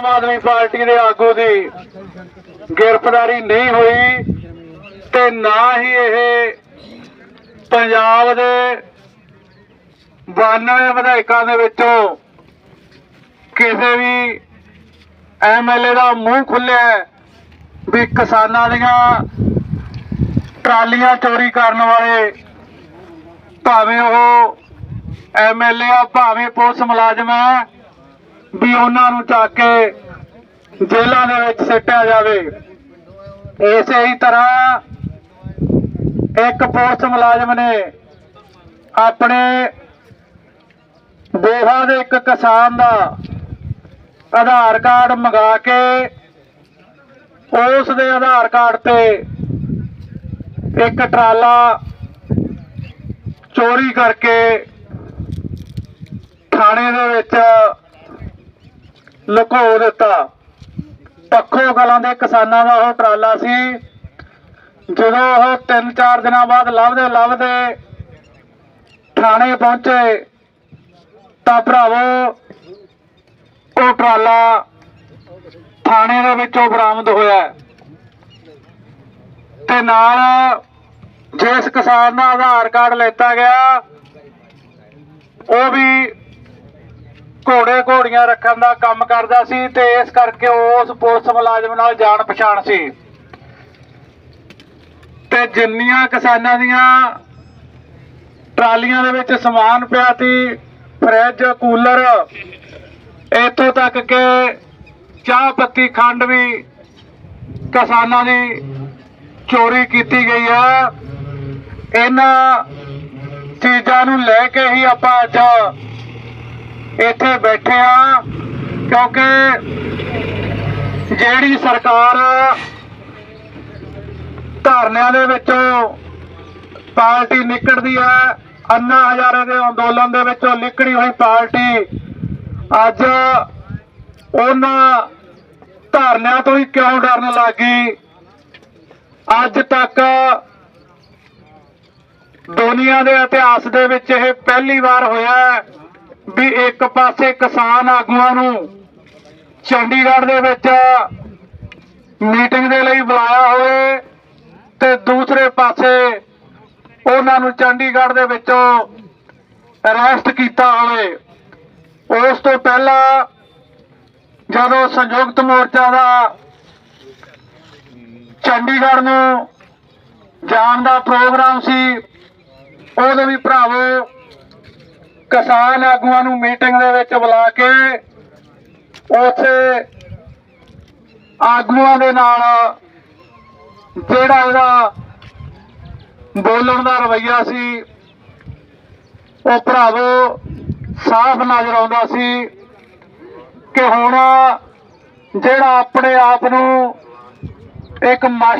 Aam Aadmi party ਦੇ ਆਗੂ ਦੀ ਗ੍ਰਿਫਤਾਰੀ ਨਹੀਂ ਹੋਈ ਤੇ ਨਾ ਹੀ ਇਹ ਪੰਜਾਬ ਦੇ 92 ਵਿਧਾਇਕਾਂ ਦੇ ਵਿੱਚੋਂ ਕਿਸੇ ਵੀ ਐਮਐਲਏ ਦਾ ਮੂੰਹ ਖੁੱਲਿਆ ਵੀ ਕਿਸਾਨਾਂ ਦੀਆਂ ਟਰਾਲੀਆਂ ਚੋਰੀ ਕਰਨ ਵਾਲੇ ਭਾਵੇਂ ਉਹ ਐਮਐਲਏ ਆ, ਭਾਵੇਂ ਪੁਲਿਸ ਮੁਲਾਜ਼ਮ ਹੈ ਵੀ ਉਹਨਾਂ ਨੂੰ ਚੱਕ ਕੇ ਜੇਲ੍ਹਾਂ ਦੇ ਵਿੱਚ ਸਿੱਟਿਆ ਜਾਵੇ। ਇਸੇ ਹੀ ਤਰ੍ਹਾਂ ਇੱਕ ਪੁਲਿਸ ਮੁਲਾਜ਼ਮ ਨੇ ਆਪਣੇ ਦੋਹਾ ਦੇ ਇੱਕ ਕਿਸਾਨ ਦਾ ਆਧਾਰ ਕਾਰਡ ਮੰਗਾ ਕੇ ਉਸ ਦੇ ਆਧਾਰ ਕਾਰਡ ਤੇ ਇੱਕ ਟਰਾਲਾ ਚੋਰੀ ਕਰਕੇ ਥਾਣੇ ਦੇ ਵਿੱਚ ਲੁਕੋ ਦਿੱਤਾ। ਪੱਖੋ ਕਲਾਂ ਦੇ ਕਿਸਾਨਾਂ ਦਾ ਉਹ ਟਰਾਲਾ ਸੀ। ਜਦੋਂ ਉਹ 3-4 ਦਿਨਾਂ ਬਾਅਦ ਲੱਭਦੇ ਲੱਭਦੇ ਥਾਣੇ ਪਹੁੰਚੇ, ਤਾਂ ਭਰਾਵੋ, ਉਹ ਟਰਾਲਾ ਥਾਣੇ ਦੇ ਵਿੱਚੋਂ ਬਰਾਮਦ ਹੋਇਆ। ਤੇ ਨਾਲ ਜਿਸ ਕਿਸਾਨ ਦਾ ਆਧਾਰ ਕਾਰਡ ਲੈਤਾ ਗਿਆ, ਉਹ ਵੀ ਘੋੜੇ ਘੋੜੀਆਂ ਰੱਖਣ ਦਾ ਕੰਮ ਕਰਦਾ ਸੀ ਤੇ ਇਸ ਕਰਕੇ ਉਸ ਪੁਲਿਸ ਮੁਲਾਜ਼ਮ ਨਾਲ ਜਾਣ ਪਛਾਣ ਸੀ। ਤੇ ਜਿੰਨੀਆਂ ਕਿਸਾਨਾਂ ਦੀਆਂ ਟਰਾਲੀਆਂ ਦੇ ਵਿੱਚ ਸਮਾਨ ਪਿਆ ਸੀ, ਫਰਿੱਜ, ਕੂਲਰ, ਇੱਥੋਂ ਤੱਕ ਕਿ ਚਾਹ ਪੱਤੀ ਖੰਡ ਵੀ ਕਿਸਾਨਾਂ ਦੀ ਚੋਰੀ ਕੀਤੀ ਗਈ ਹੈ। ਇਹਨਾਂ ਚੀਜ਼ਾਂ ਨੂੰ ਲੈ ਕੇ ਹੀ ਆਪਾਂ ਅੱਜ ਇੱਥੇ ਬੈਠੇ ਆ, ਕਿਉਂਕਿ ਜਿਹੜੀ ਸਰਕਾਰ ਧਰਨਿਆਂ ਦੇ ਵਿੱਚੋਂ ਪਾਰਟੀ ਨਿਕਲਦੀ ਹੈ ਅੰਨਾ ਹਜ਼ਾਰੇ ਦੇ ਅੰਦੋਲਨ ਦੇ ਵਿੱਚੋਂ ਨਿਕਲੀ ਹੋਈ ਪਾਰਟੀ, ਅੱਜ ਉਹਨਾਂ ਧਰਨਿਆਂ ਤੋਂ ਹੀ ਕਿਉਂ ਡਰਨ ਲੱਗੀ? ਅੱਜ ਤੱਕ ਦੁਨੀਆ ਦੇ ਇਤਿਹਾਸ ਦੇ ਵਿੱਚ ਇਹ ਪਹਿਲੀ ਵਾਰ ਹੋਇਆ ਹੈ ਵੀ ਇੱਕ ਪਾਸੇ ਕਿਸਾਨ ਆਗੂਆਂ ਨੂੰ ਚੰਡੀਗੜ੍ਹ ਦੇ ਵਿੱਚ ਮੀਟਿੰਗ ਦੇ ਲਈ ਬੁਲਾਇਆ ਹੋਵੇ ਤੇ ਦੂਸਰੇ ਪਾਸੇ ਉਹਨਾਂ ਨੂੰ ਚੰਡੀਗੜ੍ਹ ਦੇ ਵਿੱਚੋਂ ਅਰੈਸਟ ਕੀਤਾ ਹੋਵੇ। ਉਸ ਤੋਂ ਪਹਿਲਾਂ ਜਦੋਂ ਸੰਯੁਕਤ ਮੋਰਚਾ ਦਾ ਚੰਡੀਗੜ੍ਹ ਨੂੰ ਜਾਣ ਦਾ ਪ੍ਰੋਗਰਾਮ ਸੀ, ਉਹਦੇ ਵੀ ਭਰਾਵੋ ਕਿਸਾਨ ਆਗੂਆਂ ਨੂੰ ਮੀਟਿੰਗ ਦੇ ਵਿੱਚ ਬੁਲਾ ਕੇ ਉੱਥੇ ਆਗੂਆਂ ਦੇ ਨਾਲ ਜਿਹੜਾ ਇਹਦਾ ਬੋਲਣ ਦਾ ਰਵਈਆ ਸੀ, ਉਹ ਭਰਾਵੋ ਸਾਫ਼ ਨਜ਼ਰ ਆਉਂਦਾ ਸੀ ਕਿ ਹੁਣ ਜਿਹੜਾ ਆਪਣੇ ਆਪ ਨੂੰ ਇੱਕ ਮਾਸਟਰ